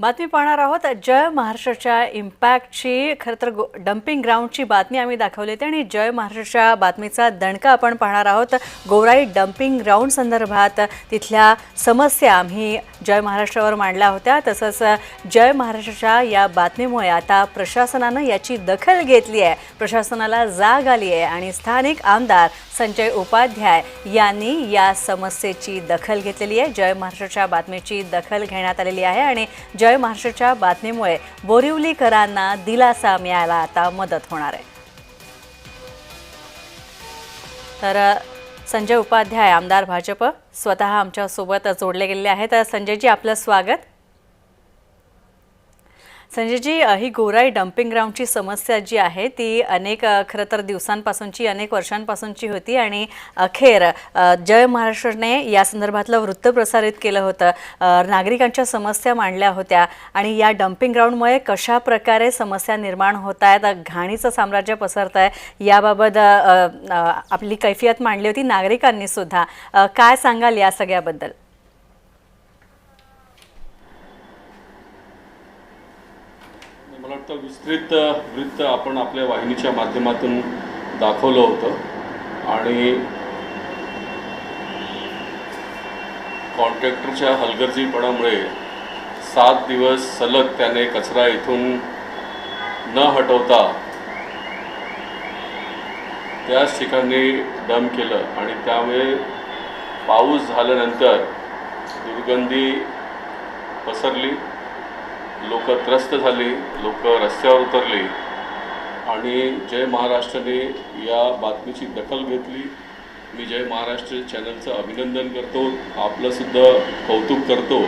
बातमी पाहणार आहोत. जय महाराष्ट्राच्या इम्पॅक्टची खरं तर गो डम्पिंग ग्राउंडची बातमी आम्ही दाखवली होती आणि जय महाराष्ट्राच्या बातमीचा दणका आपण पाहणार आहोत. गोराई डम्पिंग ग्राउंड संदर्भात तिथल्या समस्या आम्ही जय महाराष्ट्रावर मांडल्या होत्या. तसंच जय महाराष्ट्राच्या या बातमीमुळे आता प्रशासनानं याची दखल घेतली आहे. प्रशासनाला जाग आली आहे आणि स्थानिक आमदार संजय उपाध्याय यांनी या समस्येची दखल घेतलेली आहे. जय महाराष्ट्राच्या बातमीची दखल घेण्यात आलेली आहे आणि जय महाराष्ट्राच्या बातमीमुळे बोरिवलीकरांना दिलासा मिळायला आता मदत होणार आहे. तर संजय उपाध्याय आमदार भाजप स्वतः आमच्यासोबत जोडले गेलेले आहेत. तर संजयजी आपलं स्वागत. संजयजी ही गोराई डम्पिंग ग्राउंडची समस्या जी आहे ती अनेक खरं तर दिवसांपासूनची अनेक वर्षांपासूनची होती आणि अखेर जय महाराष्ट्रने या संदर्भातलं वृत्त प्रसारित केलं होतं. नागरिकांच्या समस्या मांडल्या होत्या आणि या डम्पिंग ग्राउंडमुळे कशा प्रकारे समस्या निर्माण होत आहेत घाणीचं साम्राज्य पसरत आहे याबाबत आपली कैफियत मांडली होती नागरिकांनी सुद्धा काय सांगाल या सगळ्याबद्दल? मला विस्तृत वृत्त आपण आपल्या वाहिनीच्या माध्यमातून दाखवलं होतं. आणि कॉन्ट्रॅक्टरच्या हलगर्जीपणामुळे सात दिवस सलग त्याने कचरा इथून न हटवता त्याच ठिकाणी डम केलं. आणि त्यामुळे पाऊस झाल्यानंतर दुर्गंधी पसरली. लोक त्रस्त झाली लोक रस्त्यावर उतरली आणि जय महाराष्ट्राने या बातमीची दखल घेतली. मी जय महाराष्ट्र चॅनलचं अभिनंदन करतो. आपलंसुद्धा कौतुक करतो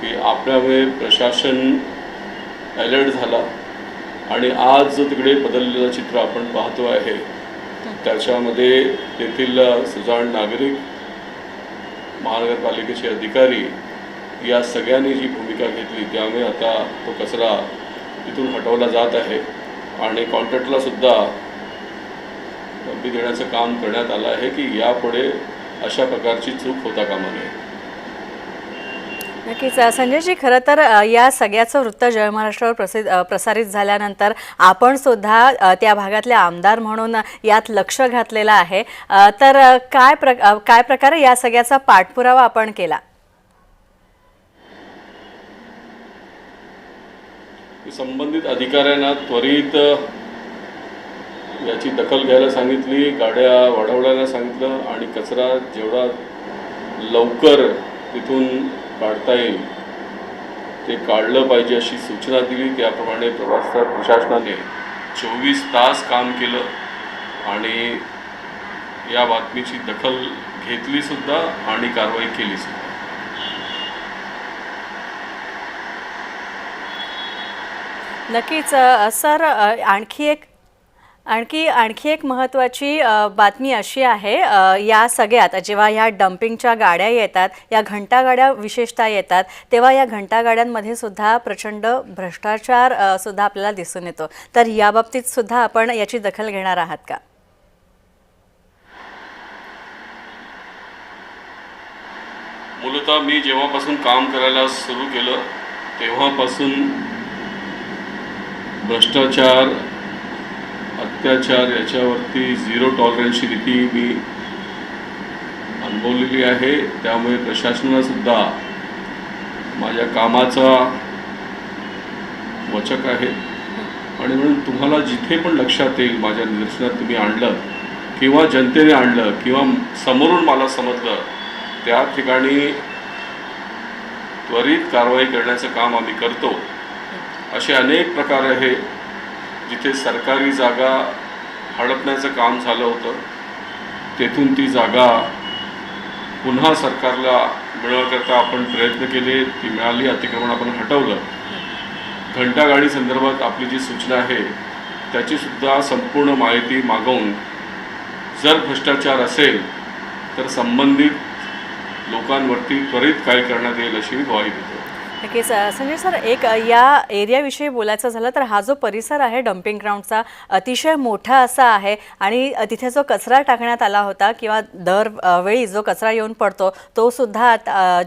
की आपल्यामुळे प्रशासन अलर्ट झाला आणि आज जो तिकडे बदललेलं चित्र आपण पाहतो आहे त्याच्यामध्ये तेथील सुजाण नागरिक महानगरपालिकेचे अधिकारी या सगळ्यांनी जी भूमिका भूमिका घेतली. त्यामुळे आता तो कचरा तिथून हटवला जात आहे. आणि कॉन्ट्रॅक्टरला सुद्धा देण्याचं काम करण्यात आलं आहे की यापुढे अशा प्रकारची चूक होता कामा नये. नक्कीच संजयजी खरं तर या सगळ्याचं वृत्त जय महाराष्ट्रावर प्रसिद्ध प्रसारित झाल्यानंतर आपण सुद्धा त्या भागातले आमदार म्हणून यात लक्ष घातलेलं आहे. तर काय प्र काय प्रकारे या सगळ्याचा पाठपुरावा आपण केला? संबंधित अधिकाऱ्यांना त्वरित याची दखल घ्यायला सांगितली गाड्या वाढवण्याला सांगितलं आणि कचरा जेवढा लवकर तिथून काढता येईल ते काढलं पाहिजे अशी सूचना दिली. त्याप्रमाणे प्रवास प्रशासनाने चोवीस तास काम केलं आणि या बातमीची दखल घेतली सुद्धा आणि कारवाई केली नक्कीच सर आणखी एक आणखी आणखी एक महत्त्वाची बातमी अशी आहे या सगळ्यात जेव्हा ह्या डम्पिंगच्या गाड्या येतात या घंटागाड्या विशेषतः येतात तेव्हा या घंटागाड्यांमध्ये सुद्धा प्रचंड भ्रष्टाचार सुद्धा आपल्याला दिसून येतो. तर याबाबतीत सुद्धा आपण याची दखल घेणार आहात का? मूलतः मी जेव्हापासून काम करायला सुरू केलं तेव्हापासून भ्रष्टाचार अत्याचार याच्यावरती झिरो टॉलरन्सची रीती मी अनुभवलेली आहे. त्यामुळे प्रशासनासुद्धा माझ्या कामाचा वचक आहे. आणि म्हणून तुम्हाला जिथे पण लक्षात येईल माझ्या निदर्शनात तुम्ही आणलं किंवा जनतेने आणलं किंवा समोरून मला समजलं त्या ठिकाणी त्वरित कारवाई करण्याचं काम आम्ही करतो. असे अनेक प्रकार आहे जिथे सरकारी जागा हडपण्याचं काम झालं होतं तेथून ती जागा पुन्हा सरकारला मिळवण्याकरता आपण प्रयत्न केले ती मिळाली अतिक्रमण आपण हटवलं. घंटागाडी संदर्भात आपली जी सूचना आहे त्याचीसुद्धा संपूर्ण माहिती मागवून जर भ्रष्टाचार असेल तर संबंधित लोकांवरती त्वरित काय करण्यात येईल अशी मी ग्वाही नक्कीच संजय सर एक या एरियाविषयी बोलायचं झालं तर हा जो परिसर आहे डम्पिंग ग्राउंडचा अतिशय मोठा असा आहे आणि तिथे जो कचरा टाकण्यात आला होता किंवा दर वेळी जो कचरा येऊन पडतो तो सुद्धा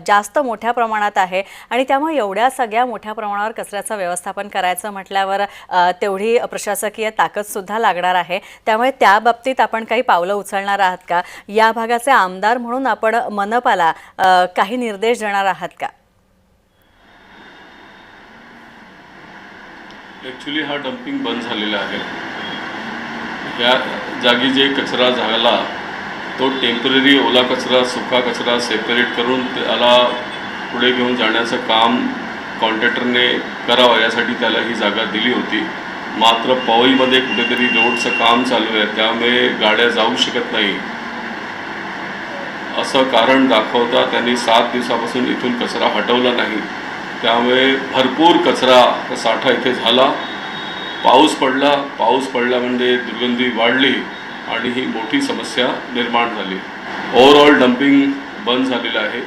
जास्त मोठ्या प्रमाणात आहे आणि त्यामुळे एवढ्या सगळ्या मोठ्या प्रमाणावर कचऱ्याचं व्यवस्थापन करायचं म्हटल्यावर तेवढी प्रशासकीय ताकदसुद्धा लागणार आहे. त्यामुळे त्या बाबतीत आपण काही पावलं उचलणार आहात का? या भागाचे आमदार म्हणून आपण मनपाला काही निर्देश देणार आहात का? ॲक्च्युली हा डम्पिंग बंद झालेला आहे. ह्या जागी जे कचरा झाला तो टेंपररी ओला कचरा सुका कचरा सेपरेट करून त्याला पुढे घेऊन जाण्याचं काम कॉन्ट्रॅक्टरने करावं यासाठी त्याला ही जागा दिली होती. मात्र पवईमध्ये कुठेतरी रोडचं काम चालू आहे त्यामुळे गाड्या जाऊ शकत नाही. असं कारण दाखवता त्यांनी सात दिवसापासून इथून कचरा हटवला नाही. त्यामुळे भरपूर कचरा साठा इथे झाला. पाऊस पडला. पाऊस पडला म्हणजे दुर्गंधी वाढली आणि ही मोठी समस्या निर्माण झाली. ओव्हरऑल डम्पिंग बंद झालेलं आहे.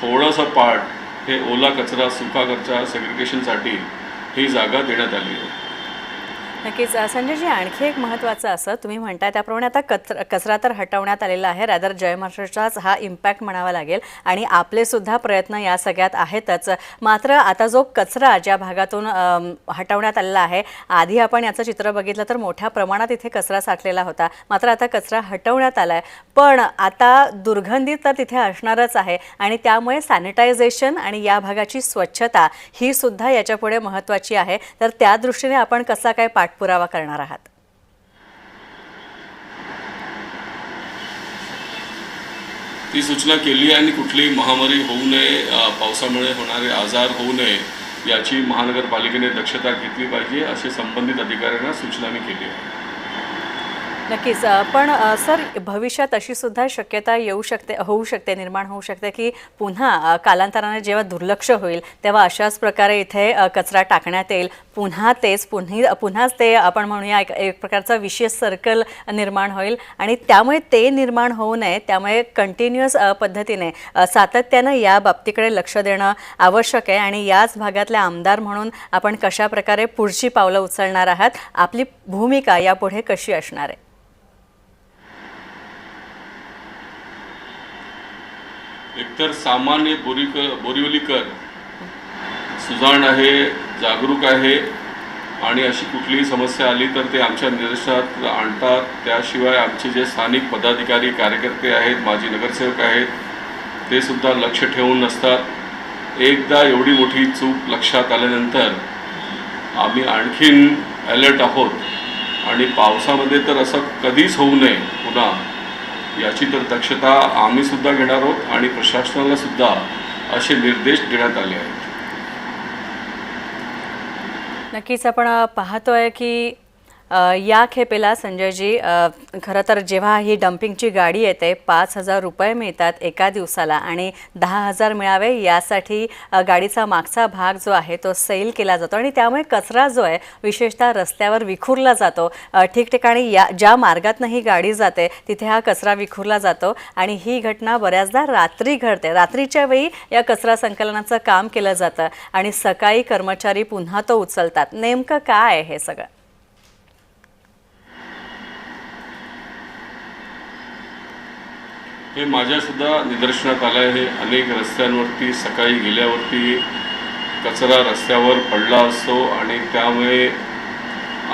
थोडासा पार्ट हे ओला कचरा सुका कचरा सेग्रिगेशनसाठी ही जागा देण्यात आली आहे. नक्कीच. संजयजी आणखी एक महत्त्वाचं असं तुम्ही म्हणताय त्याप्रमाणे आता कचरा कचरा तर हटवण्यात आलेला आहे. रॅदर जय महाराष्ट्राचाच हा इम्पॅक्ट म्हणावा लागेल आणि आपलेसुद्धा प्रयत्न या सगळ्यात आहेतच. मात्र आता जो कचरा ज्या भागातून हटवण्यात आलेला आहे आधी आपण याचं चित्र बघितलं तर मोठ्या प्रमाणात इथे कचरा साठलेला होता. मात्र आता कचरा हटवण्यात आला आहे पण आता दुर्गंधी तर तिथे असणारच आहे आणि त्यामुळे सॅनिटायझेशन आणि या भागाची स्वच्छता ही सुद्धा याच्यापुढे महत्त्वाची आहे. तर त्या दृष्टीने आपण कसा काय पाठपुरावा करणार आहात. ती सूचना केली आहे आणि कुठलीही महामारी होऊ नये पावसामुळे होणारे आजार होऊ नये याची महानगरपालिकेने दक्षता घेतली पाहिजे असे संबंधित अधिकाऱ्यांना सूचना मी केली आहे. नक्कीच. पण सर भविष्यात अशी सुद्धा शक्यता येऊ शकते होऊ शकते निर्माण होऊ शकते की पुन्हा कालांतराने जेव्हा दुर्लक्ष होईल तेव्हा अशाच प्रकारे इथे कचरा टाकण्यात येईल. पुन्हा तेच पुन्ही पुन्हाच ते आपण म्हणूया एक एक प्रकारचा विशेष सर्कल निर्माण होईल आणि त्यामुळे ते निर्माण होऊ नये त्यामुळे कंटिन्युअस पद्धतीने सातत्यानं या बाबतीकडे लक्ष देणं आवश्यक आहे आणि याच भागातले आमदार म्हणून आपण कशा प्रकारे पुढची पावलं उचलणार आहात आपली भूमिका यापुढे कशी असणार आहे? एकतर सामान्य बोरीक बोरिवलीकर सुजाण आहे जागरूक आहे आणि अशी कुठलीही समस्या आली तर ते आमच्या निदर्शनात आणतात. त्याशिवाय आमचे जे स्थानिक पदाधिकारी कार्यकर्ते आहेत माजी नगरसेवक आहेत ते सुद्धा लक्ष ठेवून नसतात. एकदा एवढी मोठी चूक लक्षात आल्यानंतर आम्ही आणखीन अलर्ट आहोत. आणि पावसामध्ये तर असं कधीच होऊ नये पुन्हा. याची तर दक्षता आम्ही सुद्धा घेणार आहोत आणि प्रशासनाला सुद्धा असे निर्देश देण्यात आले आहेत. नक्कीच आपण पाहतोय की या खेपेला संजयजी खरं तर जेव्हा ही डम्पिंगची गाडी येते पाच हजार रुपये मिळतात एका दिवसाला आणि दहा हजार मिळावे यासाठी गाडीचा मागचा भाग जो आहे तो सैल केला जातो आणि त्यामुळे कचरा जो आहे विशेषतः रस्त्यावर विखुरला जातो. ठिकठिकाणी या ज्या मार्गातनं ही गाडी जाते तिथे हा कचरा विखुरला जातो आणि ही घटना बऱ्याचदा रात्री घडते. रात्रीच्या वेळी या कचरा संकलनाचं काम केलं जातं आणि सकाळी कर्मचारी पुन्हा तो उचलतात. नेमकं काय आहे हे सगळं? हे माझ्यासुद्धा निदर्शनात आलं आहे. अनेक रस्त्यांवरती सकाळी गेल्यावरती कचरा रस्त्यावर पडला असतो आणि त्यामुळे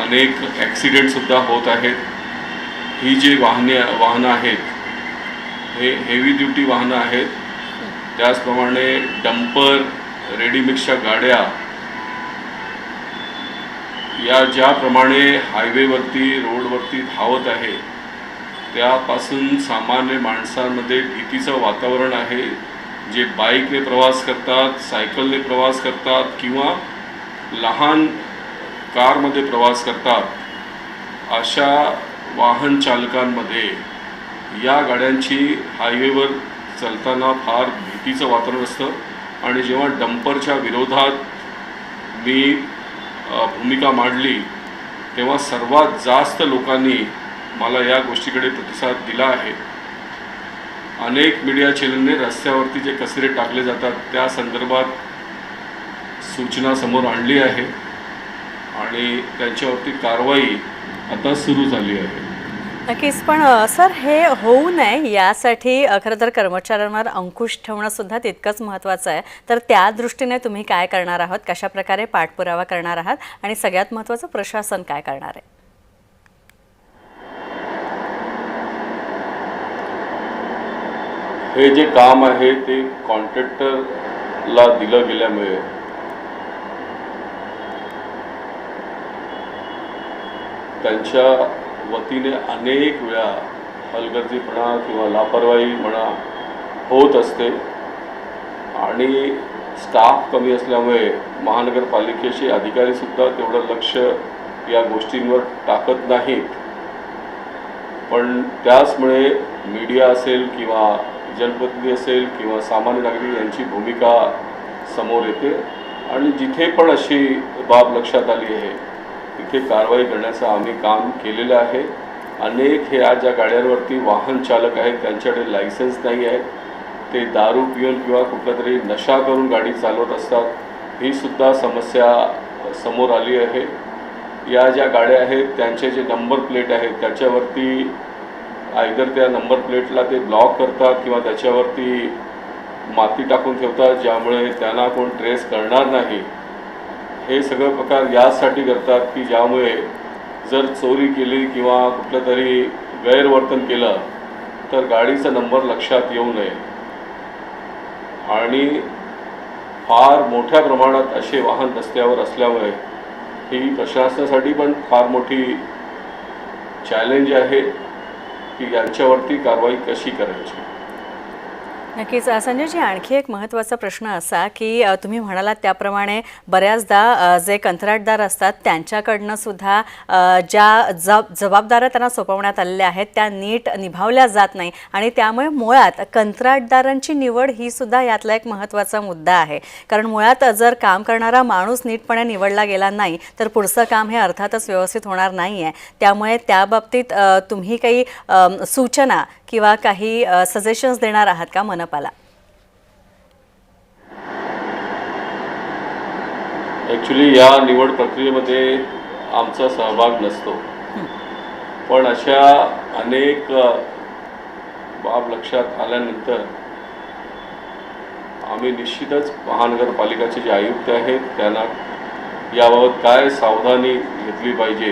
अनेक ॲक्सिडेंटसुद्धा होत आहेत. ही जी वाहने वाहनं आहेत हे हेवी ड्युटी वाहनं आहेत. त्याचप्रमाणे डंपर रेडीमिक्सच्या गाड्या या ज्याप्रमाणे हायवेवरती रोडवरती धावत आहे त्यापासून सामान्य माणसांमध्ये भीतीचं वातावरण आहे जे बाईकने प्रवास करतात सायकलने प्रवास करतात किंवा लहान कारमध्ये प्रवास करतात अशा वाहन चालकांमध्ये या गाड्यांची हायवेवर चालताना फार भीतीचं वातावरण असतं. आणि जेव्हा डंपरच्या विरोधात मी भूमिका मांडली तेव्हा सर्वात जास्त लोकांनी मला या गोष्टीकडे प्रतिसाद दिला आहे. अनेक मीडिया चॅनलने रस्त्यावरती जे कचरे टाकले जातात त्या संदर्भात सूचना समोर आणली आहे आणि त्यांच्यावरती कारवाई आता सुरू झाली आहे. नक्कीच पण सर हे होऊ नये यासाठी खरं तर कर्मचाऱ्यांवर अंकुश ठेवणं सुद्धा तितकंच महत्त्वाचं आहे. तर त्या दृष्टीने तुम्ही काय करणार आहात? कशा प्रकारे पाठपुरावा करणार आहात? आणि सगळ्यात महत्त्वाचं प्रशासन काय करणार आहे? हे जे काम आहे ते कॉन्ट्रॅक्टरला दिलं गेल्यामुळे. त्यांच्या वतीने अनेक वेळा हलगर्जीपणा किंवा लापरवाही म्हणा होत असते आणि स्टाफ कमी असल्यामुळे महानगरपालिकेचे अधिकारीसुद्धा तेवढं लक्ष या गोष्टींवर टाकत नाहीत. पण त्याचमुळे मीडिया असेल किंवा जनप्रतिनिधी असेल किंवा सामान्य नागरिक यांची भूमिका समोर येते. आणि जिथे पण अशी बाब लक्षात आली आहे तिथे कारवाई करण्याचं आम्ही काम केलेलं आहे. अनेक हे आज ज्या गाड्यांवरती वाहन चालक आहेत त्यांच्याकडे लायसन्स नाही आहे. ते दारू पिऊन किंवा कुठला तरी नशा करून गाडी चालवत असतात. ही सुद्धा समस्या समोर आली आहे. या ज्या गाड्या आहेत त्यांचे जे नंबर प्लेट आहेत त्याच्यावरती आयदर त्या नंबर प्लेटला ते ब्लॉक करतात किंवा त्याच्यावरती माती टाकून ठेवतात ज्यामुळे त्यांना कोण ट्रेस करणार नाही. हे सगळं प्रकार यासाठी करतात की ज्यामुळे जर चोरी केली किंवा कुठलं तरी गैरवर्तन केलं तर गाडीचा नंबर लक्षात येऊ नये. आणि फार मोठ्या प्रमाणात असे वाहन रस्त्यावर असल्यामुळे ही प्रशासनासाठी पण फार मोठी चॅलेंज आहे. की यांच्यावरती कारवाई कशी करायची? नक्कीच संजयजी आणखी एक महत्त्वाचा प्रश्न असा की तुम्ही म्हणालात त्याप्रमाणे बऱ्याचदा जे कंत्राटदार असतात त्यांच्याकडनं सुद्धा ज्या जब जबाबदाऱ्या त्यांना सोपवण्यात आलेल्या आहेत त्या नीट निभावल्या जात नाही आणि त्यामुळे मुळात कंत्राटदारांची निवड ही सुद्धा यातला एक महत्त्वाचा मुद्दा आहे. कारण मुळात जर काम करणारा माणूस नीटपणे निवडला गेला नाही तर पुढचं काम हे अर्थातच व्यवस्थित होणार नाही आहे त्यामुळे त्या बाबतीत तुम्ही काही सूचना किंवा काही सजेशन्स देणार आहात का मनपाला? ॲक्च्युली या निवड प्रक्रियेमध्ये आमचा सहभाग नसतो. पण अशा अनेक बाब लक्षात आल्यानंतर आम्ही निश्चितच महानगरपालिकाचे जे आयुक्त आहेत त्यांना याबाबत काय सावधानी घेतली पाहिजे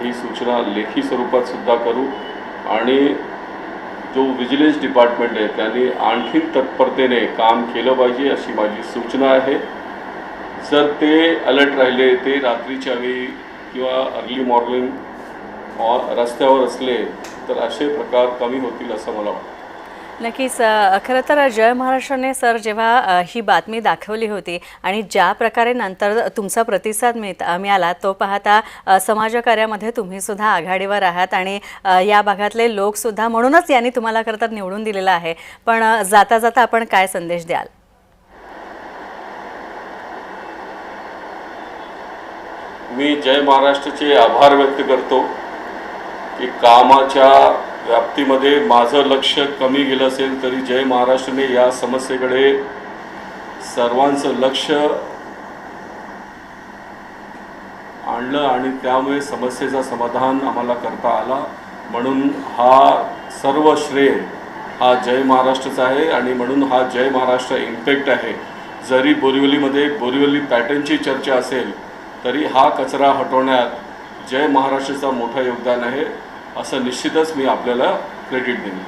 ही सूचना लेखी स्वरूपात सुद्धा करू आणि जो विजिलन्स डिपार्टमेंट आहे त्यांनी आणखी तत्परतेने काम केलं पाहिजे अशी माझी सूचना आहे. जर ते अलर्ट राहिले ते रात्रीच्या वेळी किंवा अर्ली मॉर्निंग रस्त्यावर असले तर असे प्रकार कमी होतील असं मला वाटतं. नक्कीच खरं तर जय महाराष्ट्राने सर जेव्हा ही बातमी दाखवली होती आणि ज्या प्रकारे नंतर तुमचा प्रतिसाद मिळत मिळाला तो पाहता समाजकार्यामध्ये तुम्ही सुद्धा आघाडीवर आहात आणि या भागातले लोकसुद्धा म्हणूनच यांनी तुम्हाला खरं तर निवडून दिलेलं आहे. पण जाता जाता आपण काय संदेश द्याल? मी जय महाराष्ट्राचे आभार व्यक्त करतो की कामाच्या व्याप्तीमध्ये माझं लक्ष कमी गेलं असेल तरी जय महाराष्ट्रने या समस्येकडे सर्वांचं लक्ष आणलं आणि त्यामुळे समस्येचं समाधान आम्हाला करता आला. म्हणून हा सर्व श्रेय हा जय महाराष्ट्रचा आहे आणि म्हणून हा जय महाराष्ट्र इम्पॅक्ट आहे. जरी बोरिवलीमध्ये बोरिवली पॅटर्नची चर्चा असेल तरी हा कचरा हटवण्यात जय महाराष्ट्राचा मोठं योगदान आहे. असं निश्चितच मी आपल्याला क्रेडिट देईन.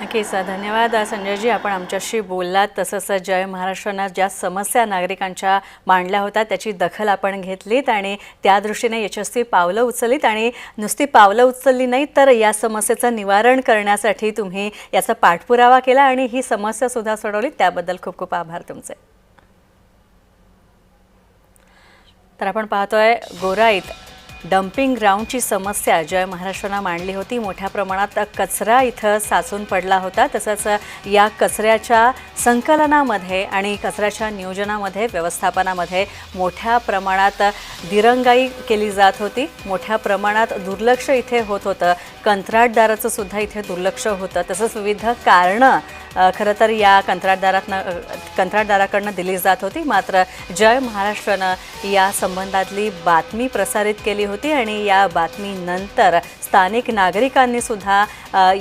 नक्कीच धन्यवाद. संजयजी आपण आमच्याशी बोललात. तसंच जय महाराष्ट्रानं ज्या समस्या नागरिकांच्या मांडल्या होत्या त्याची दखल आपण घेतलीत आणि त्या दृष्टीने यशस्वी पावलं उचललीत. आणि नुसती पावलं उचलली नाही तर या समस्येचं निवारण करण्यासाठी तुम्ही याचा पाठपुरावा केला आणि ही समस्यासुद्धा सोडवली त्याबद्दल खूप खूप आभार तुमचे. तर आपण पाहतोय गोराईत डम्पिंग ग्राउंडची समस्या जय महाराष्ट्रानं मांडली होती. मोठ्या प्रमाणात कचरा इथं साचून पडला होता. तसंच या कचऱ्याच्या संकलनामध्ये आणि कचऱ्याच्या नियोजनामध्ये व्यवस्थापनामध्ये मोठ्या प्रमाणात दिरंगाई केली जात होती. मोठ्या प्रमाणात दुर्लक्ष इथे होत होतं. कंत्राटदाराचं सुद्धा इथे दुर्लक्ष होतं. तसंच विविध कारणं खरं तर या कंत्राटदारातनं कंत्राटदाराकडनं दिली जात होती. मात्र जय महाराष्ट्रानं या संबंधातली बातमी प्रसारित केली होती आणि या बातमीनंतर स्थानिक नागरिकांनी सुद्धा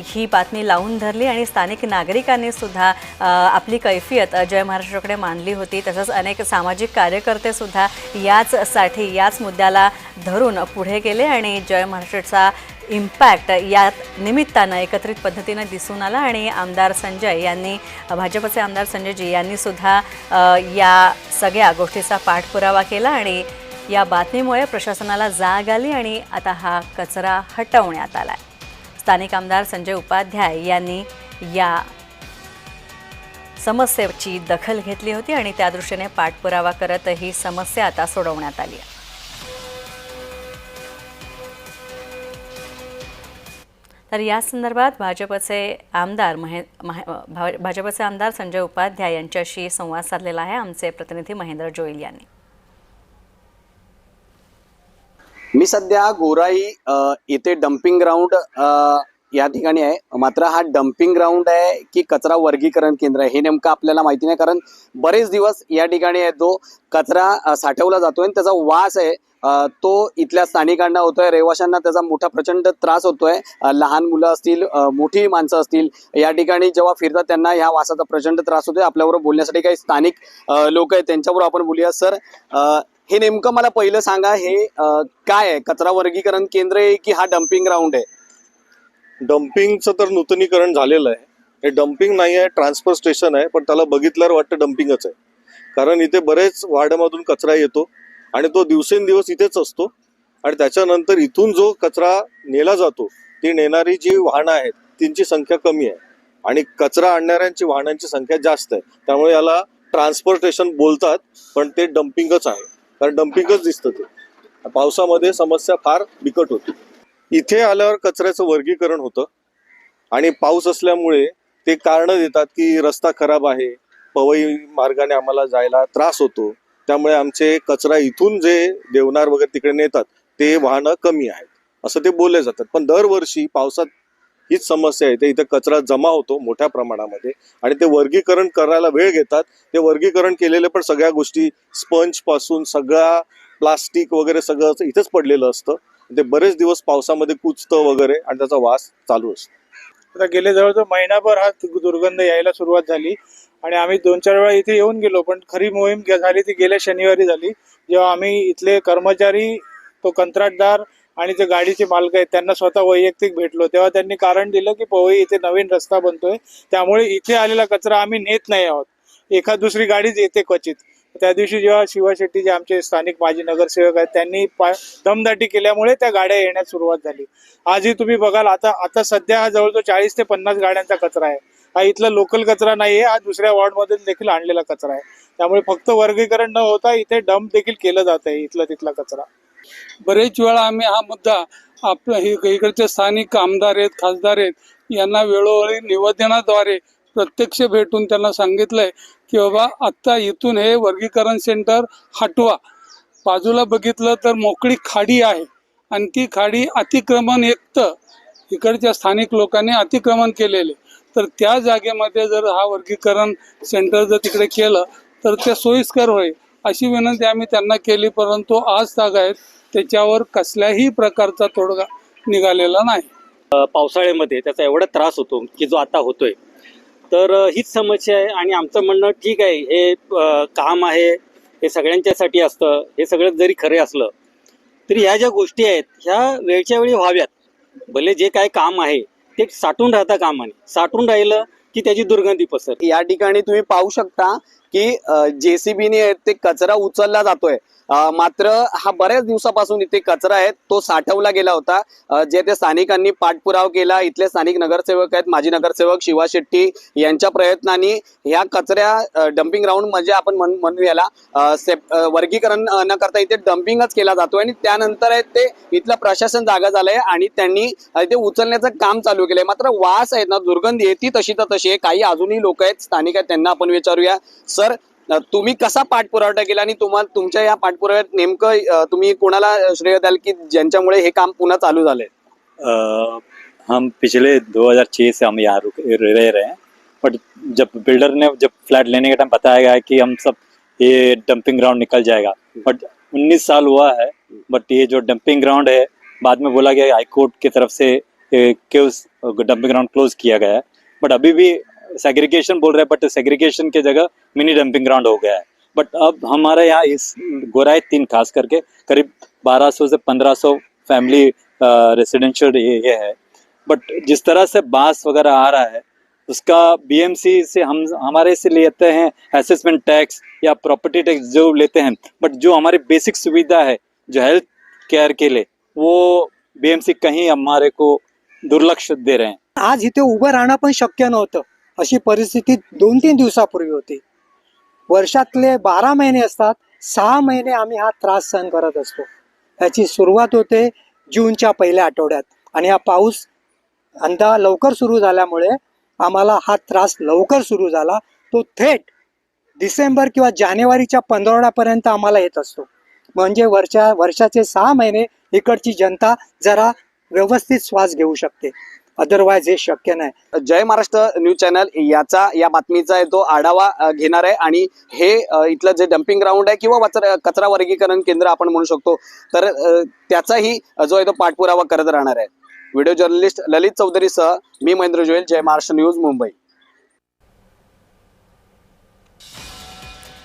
ही बातमी लावून धरली आणि स्थानिक नागरिकांनी सुद्धा आपली कैफियत जय महाराष्ट्राकडे मानली होती. तसंच अनेक सामाजिक कार्यकर्ते सुद्धा याचसाठी याच मुद्द्याला धरून पुढे गेले आणि जय महाराष्ट्राचा इम्पॅक्ट या निमित्तानं एकत्रित पद्धतीनं दिसून आला आणि आमदार संजय यांनी भाजपचे आमदार संजयजी यांनीसुद्धा या सगळ्या गोष्टीचा पाठपुरावा केला आणि या बातमीमुळे प्रशासनाला जाग आली आणि आता हा कचरा हटवण्यात आला स्थानिक आमदार संजय उपाध्याय यांनी या समस्येची दखल घेतली होती आणि त्या दृष्टीने पाठपुरावा करत ही समस्या आता सोडवण्यात आली आहे. तर या संदर्भात भाजपचे आमदार महे महे भाजपचे आमदार संजय उपाध्याय यांच्याशी संवाद साधलेला आहे. आमचे प्रतिनिधी महेंद्र जोईल यांनी. मी सध्या गोराई येथे डम्पिंग ग्राउंड या ठिकाणी आहे. मात्र हा डम्पिंग ग्राउंड आहे की कचरा वर्गीकरण केंद्र आहे हे नेमकं आपल्याला माहिती नाही. कारण बरेच दिवस या ठिकाणी आहे तो कचरा साठवला जातोय आणि त्याचा वास आहे. तो इथल्या स्थानिकांना होतोय रहिवाशांना त्याचा मोठा प्रचंड त्रास होतोय. लहान मुलं असतील मोठी माणसं असतील या ठिकाणी जेव्हा फिरतात त्यांना ह्या वासाचा प्रचंड त्रास होतोय. आपल्याबरोबर बोलण्यासाठी काही स्थानिक लोक आहेत त्यांच्याबरोबर आपण बोलूया. सर हे नेमकं मला पहिलं सांगा हे काय आहे? कचरा वर्गीकरण केंद्र आहे की हा डम्पिंग ग्राउंड आहे? डम्पिंगचं तर नूतनीकरण झालेलं आहे. हे डम्पिंग नाही आहे ट्रान्सफर स्टेशन आहे पण त्याला बघितल्यावर वाटतं डम्पिंगच आहे. कारण इथे बरेच वाड्यामधून कचरा येतो. आणि तो दिवसेंदिवस इथेच असतो. आणि त्याच्यानंतर इथून जो कचरा नेला जातो ती नेणारी जी वाहनं आहेत त्यांची संख्या कमी आहे. आणि कचरा आणणाऱ्यांची वाहनांची संख्या जास्त आहे. त्यामुळे याला ट्रान्सपोर्टेशन बोलतात पण ते डम्पिंगच आहे. कारण डम्पिंगच दिसतं ते. पावसामध्ये समस्या फार बिकट होती. इथे आल्यावर कचऱ्याचं वर्गीकरण होतं. आणि पाऊस असल्यामुळे ते कारणं देतात की रस्ता खराब आहे पवई मार्गाने आम्हाला जायला त्रास होतो. त्यामुळे आमचे कचरा इथून जे देवनार वगैरे तिकडे नेतात ते वाहनं कमी आहेत. असं ते बोलले जातात. पण दरवर्षी पावसात हीच समस्या आहे. ते इथे कचरा जमा होतो मोठ्या प्रमाणामध्ये आणि ते वर्गीकरण करायला वेळ घेतात. ते वर्गीकरण केलेले पण सगळ्या गोष्टी स्पंजपासून सगळा प्लास्टिक वगैरे सगळं इथेच पडलेलं असतं. ते बरेच दिवस पावसामध्ये कुचतं वगैरे आणि त्याचा वास चालू असतो. आता गेले जवळजवळ महिनाभर हा दुर्गंध यायला सुरुवात झाली. आणि आम्ही दोन चार वेळा इथे येऊन गेलो पण खरी मोहीम झाली ती गेल्या शनिवारी झाली. जेव्हा आम्ही इथले कर्मचारी तो कंत्राटदार आणि जे गाडीचे मालक आहेत त्यांना स्वतः वैयक्तिक भेटलो. तेव्हा त्यांनी कारण दिलं की पवई इथे नवीन रस्ता बनतोय. त्यामुळे इथे आलेला कचरा आम्ही नेत नाही आहोत. एखाद दुसरी गाडीच येते क्वचित. त्या दिवशी जेव्हा शिवा शेट्टी जे आमचे स्थानिक माजी नगरसेवक आहेत त्यांनी दमदाटी केल्यामुळे त्या गाड्या येण्यास सुरुवात झाली. आजही तुम्ही बघाल आता आता सध्या हा जवळजवळ चाळीस ते पन्नास गाड्यांचा कचरा आहे. हा इथला लोकल कचरा नाहीये हा दुसऱ्या वॉर्डमध्ये देखील आणलेला कचरा आहे. त्यामुळे फक्त वर्गीकरण न होता इथे डंप देखील केलं जात आहे इथला तिथला कचरा. बरेच वेळा आम्ही हा मुद्दा आपल्या इकडचे स्थानिक आमदार आहेत खासदार आहेत यांना वेळोवेळी निवेदनाद्वारे प्रत्यक्ष भेटून त्यांना सांगितलंय की बाबा आत्ता इथून हे वर्गीकरण सेंटर हटवा. बाजूला बघितलं तर मोकळी खाडी आहे आणि ती खाडी अतिक्रमण एकतं इकडच्या स्थानिक लोकांनी अतिक्रमण केलेले. तर त्या जागेमध्ये जर हा वर्गीकरण सेंटर जर तिकडे केलं तर ते सोयीस्कर होईल अशी विनंती आम्ही त्यांना केली परंतु आज ताग आहेत त्याच्यावर कसल्याही प्रकारचा तोडगा निघालेला नाही. पावसाळ्यामध्ये त्याचा एवढा त्रास होतो की जो आता होतोय. तर हीच समस्या आहे आणि आमचं म्हणणं ठीक आहे हे काम आहे हे सगळ्यांच्यासाठी असतं हे सगळं जरी खरे असलं तरी ह्या ज्या गोष्टी आहेत ह्या वेळच्या वेळी व्हाव्यात. भले जे काय काम आहे ते साठून राहता कामाने. साठून राहिलं की त्याची दुर्गंधी पसरते. या ठिकाणी तुम्ही पाहू शकता की जेसीबीने ते कचरा उचलला जातोय. मात्र हा बऱ्याच दिवसापासून इथे कचरा आहे. तो साठवला गेला होता. जे ते स्थानिकांनी पाठपुराव केला. इथले स्थानिक नगरसेवक आहेत. माजी नगरसेवक शिवा शेट्टी यांच्या प्रयत्नांनी ह्या कचऱ्या डम्पिंग ग्राउंड म्हणजे आपण म्हणू याला वर्गीकरण न करता इथे डम्पिंगच केला जातोय आणि त्यानंतर आहे ते इथलं प्रशासन जागा झालंय आणि त्यांनी ते उचलण्याचं काम चालू केलंय. मात्र वास आहेत ना दुर्गंधी येते तशी तर तशी आहे. काही अजूनही लोक आहेत. स्थानिक आहेत. त्यांना आपण विचारूया. सर तुम्ही कसा पाठपुरावा केला आणि तुम्हाला तुमच्या या पाठपुराव्यात नेमकं तुम्ही कोणाला श्रेय द्याल की ज्यांच्यामुळे हे काम पुन्हा चालू झालंय? हम पिछले 2006 से हम यहाँ रुक रह रहे हैं बट जब बिल्डर ने जब फ्लैट लेने के टाइम बताया गया कि हम सब ये डंपिंग ग्राउंड निकल जाएगा बट 19 साल हुआ है बट ये जो डंपिंग ग्राउंड है बाद में बोला गया हाई कोर्ट की तरफ से ये, डंपिंग ग्राउंड क्लोज किया गया है बट अभी भी सेग्रीगेशन बोल रहे हैं बट सेग्रीगेशन की जगह मिनी डंपिंग ग्राउंड हो गया है। बट अब हमारे यहाँ इस गोराई तीन खास करके करीब 1200 से 1500 फैमिली रेसिडेंशियल ये, ये है। बट जिस तरह से बाँस वगैरह आ रहा है उसका बीएमसी से हम हमारे से लेते हैं असेसमेंट टैक्स या प्रॉपर्टी टैक्स जो लेते हैं। बट जो हमारी बेसिक सुविधा है जो हेल्थ केयर के लिए वो बीएमसी कहीं हमारे को दुर्लक्ष दे रहे हैं। आज इथे उभं राहणं पण शक्य नव्हतं। अशी परिस्थिती दोन तीन दिवसापूर्वी होती. वर्षातले बारा महिने असतात सहा महिने आम्ही हा त्रास सहन करत असतो. याची सुरुवात होते जूनच्या पहिल्या आठवड्यात आणि हा पाऊस अंदा लवकर सुरू झाल्यामुळे आम्हाला हा त्रास लवकर सुरू झाला. तो थेट डिसेंबर किंवा जानेवारीच्या पंधरवड्यापर्यंत आम्हाला येत असतो. म्हणजे वर्षा वर्षाचे सहा महिने इकडची जनता जरा व्यवस्थित श्वास घेऊ शकते. अदरवाईज हे शक्य नाही. जय महाराष्ट्र न्यूज चॅनल याचा या बातमीचा आहे तो आढावा घेणार आहे. आणि हे इथलं जे डम्पिंग ग्राउंड आहे किंवा कचरा वर्गीकरण केंद्र आपण म्हणू शकतो तर त्याचाही जो आहे तो पाठपुरावा करत राहणार आहे. व्हिडिओ जर्नलिस्ट ललित चौधरीसह मी महेंद्र जोयल जय महाराष्ट्र न्यूज मुंबई.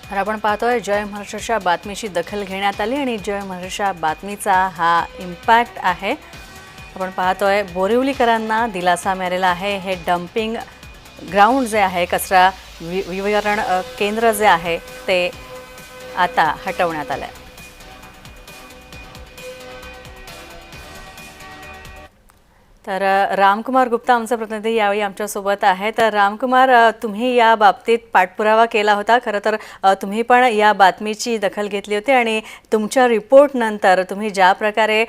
तर आपण पाहतोय जय महाराष्ट्राच्या बातमीची दखल घेण्यात आली आणि जय महाराष्ट्राच्या बातमीचा हा इम्पॅक्ट आहे. आपण पाहतोय बोरिवलीकरांना दिलासा मिळालेला आहे. हे डम्पिंग ग्राउंड जे आहे कचरा वि विवरण केंद्र जे आहे ते आता हटवण्यात आलं आहे तर रामकुमार गुप्ता आमचा प्रतिनिधी यावेळी आमच्यासोबत आहे. तर रामकुमार तुम्ही या बाबतीत पाठपुरावा केला होता. खरं तर तुम्ही पण या बातमीची दखल घेतली होती आणि तुमच्या रिपोर्टनंतर तुम्ही ज्या प्रकारे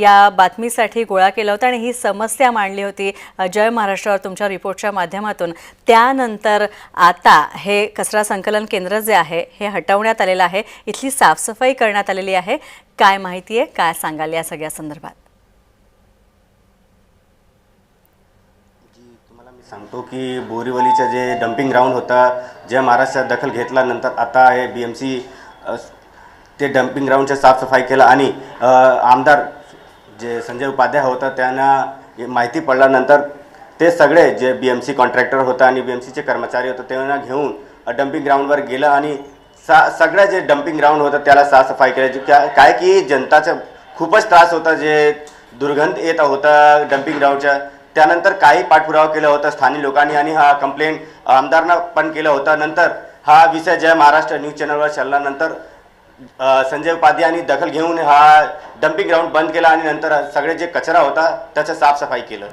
या बातमीसाठी गोळा केला होता आणि ही समस्या मांडली होती जय महाराष्ट्रावर तुमच्या रिपोर्टच्या माध्यमातून. त्यानंतर आता हे कचरा संकलन केंद्र जे आहे हे हटवण्यात आलेलं आहे. इथली साफसफाई करण्यात आलेली आहे. काय माहिती आहे? काय सांगाल या सगळ्या संदर्भात तुम्हाला मी सांगतो की बोरीवलीचं जे डम्पिंग ग्राउंड होता ज्या महाराष्ट्रात दखल घेतल्यानंतर आता हे बी एम सी ते डम्पिंग ग्राउंडच्या साफसफाई केला आणि आमदार जे संजय उपाध्याय होता त्यांना माहिती पडल्यानंतर ते सगळे जे बी एम सी कॉन्ट्रॅक्टर होता आणि बी एम सीचे कर्मचारी होते त्यांना घेऊन डम्पिंग ग्राउंडवर गेलं आणि सा सगळं जे डम्पिंग ग्राउंड होतं त्याला साफसफाई केली. काय काय की जनताचं खूपच त्रास होता जे दुर्गंध येत होता डम्पिंग ग्राउंडच्या त्यानंतर काही पाठपुरावा केला होता स्थानिक लोकांनी आणि हा कंप्लेंट आमदारांना पण केला होता. नंतर हा विषय जय महाराष्ट्र न्यूज चॅनलवर चालल्यानंतर संजय उपाध्याय यांनी दखल घेऊन हा डम्पिंग ग्राउंड बंद केला आणि नंतर सगळे जे कचरा होता त्याचं साफसफाई केलं.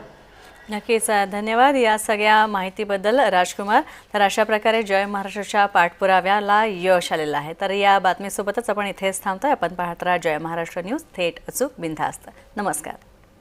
नक्कीच धन्यवाद या सगळ्या माहितीबद्दल राजकुमार. तर अशा प्रकारे जय महाराष्ट्राच्या पाठपुराव्याला यश आलेलं आहे. तर या बातमीसोबतच आपण इथेच थांबतोय. आपण पाहत राहा जय महाराष्ट्र न्यूज. थेट अचूक बिनधास्त. नमस्कार.